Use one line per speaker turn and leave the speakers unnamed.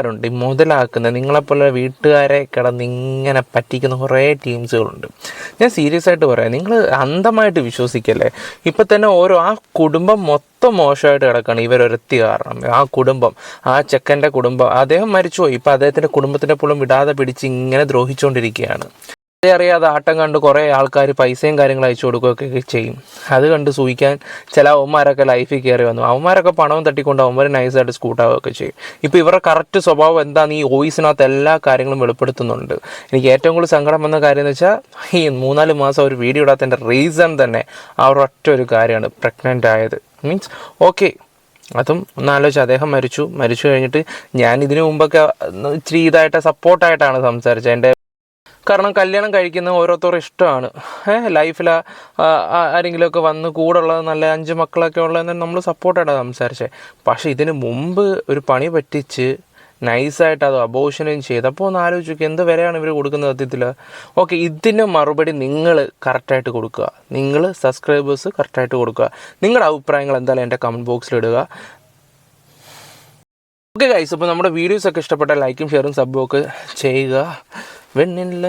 ണ്ട് ഈ മുതലാക്കുന്ന നിങ്ങളെപ്പോലെ വീട്ടുകാരെ കിടന്ന് ഇങ്ങനെ പറ്റിക്കുന്ന കുറേ ടീംസുകളുണ്ട്. ഞാൻ സീരിയസ് ആയിട്ട് പറയാം. നിങ്ങൾ അന്ധമായിട്ട് വിശ്വസിക്കല്ലേ? ഇപ്പം തന്നെ ഓരോ ആ കുടുംബം മൊത്തം മോശമായിട്ട് കിടക്കുകയാണ് ഇവരൊരത്തി കാരണം. ആ കുടുംബം ആ ചെക്കന്റെ കുടുംബം. അദ്ദേഹം മരിച്ചുപോയി. ഇപ്പം അദ്ദേഹത്തിന്റെ കുടുംബത്തിന്റെ പോലും വിടാതെ പിടിച്ച് ഇങ്ങനെ ദ്രോഹിച്ചുകൊണ്ടിരിക്കുകയാണ് അറിയാതെ ആട്ടം കണ്ട് കുറേ ആൾക്കാർ പൈസയും കാര്യങ്ങളും അയച്ചു കൊടുക്കുകയൊക്കെ ചെയ്യും. അത് കണ്ട് സൂഹിക്കാൻ ചില അവന്മാരൊക്കെ ലൈഫിൽ കയറി വന്നു. അവന്മാരൊക്കെ പണവും തട്ടിക്കൊണ്ട് അവന്മാർ നൈസായിട്ട് സ്കൂട്ടാവുകയൊക്കെ ചെയ്യും. ഇപ്പോൾ ഇവരുടെ കറക്റ്റ് സ്വഭാവം എന്താണെന്ന് ഈ വോയിസിനകത്ത് എല്ലാ കാര്യങ്ങളും വെളിപ്പെടുത്തുന്നുണ്ട്. എനിക്ക് ഏറ്റവും കൂടുതൽ സങ്കടം വന്ന കാര്യം എന്ന് വെച്ചാൽ ഈ മൂന്നാൽ മാസം ഒരു വീഡിയോ ഇടാത്തതിന്റെ റീസൺ തന്നെ ആ ഒറ്റ ഒരു കാര്യമാണ്. പ്രഗ്നന്റ് ആയത്. മീൻസ് ഓക്കെ അതും ഒന്നാലോചിച്ച് അദ്ദേഹം മരിച്ചു. മരിച്ചു കഴിഞ്ഞിട്ട് ഞാൻ ഇതിനു മുമ്പൊക്കെ ഇച്ചിരി ഇതായിട്ട് സപ്പോർട്ടായിട്ടാണ് സംസാരിച്ചത്. എന്റെ കാരണം കല്യാണം കഴിക്കുന്ന ഓരോരുത്തരും ഇഷ്ടമാണ്. ലൈഫിൽ ആരെങ്കിലുമൊക്കെ വന്ന് കൂടെ കൂടുള്ളത് നല്ല അഞ്ച് മക്കളൊക്കെ ഉള്ളതെന്ന് നമ്മൾ സപ്പോർട്ടായിട്ടാണ് സംസാരിച്ചത് പക്ഷേ ഇതിന് മുമ്പ് ഒരു പണി പറ്റിച്ച് നൈസായിട്ട് അത് അബോഷനും ചെയ്ത്. അപ്പോൾ ഒന്ന് ആലോചിച്ച് എന്ത് വിലയാണ് ഇവർ കൊടുക്കുന്നത് സത്യത്തിൽ ഓക്കെ ഇതിന് മറുപടി നിങ്ങൾ കറക്റ്റായിട്ട് കൊടുക്കുക. നിങ്ങൾ സബ്സ്ക്രൈബേഴ്സ് കറക്റ്റായിട്ട് കൊടുക്കുക. നിങ്ങളുടെ അഭിപ്രായങ്ങൾ എന്തായാലും എന്റെ കമന്റ് ബോക്സിൽ ഇടുക. ഓക്കെ ഗൈസ് അപ്പോൾ നമ്മുടെ വീഡിയോസ് ഒക്കെ ഇഷ്ടപ്പെട്ട ലൈക്കും ഷെയറും സബും ഒക്കെ ചെയ്യുക. വെണ്ണില്ല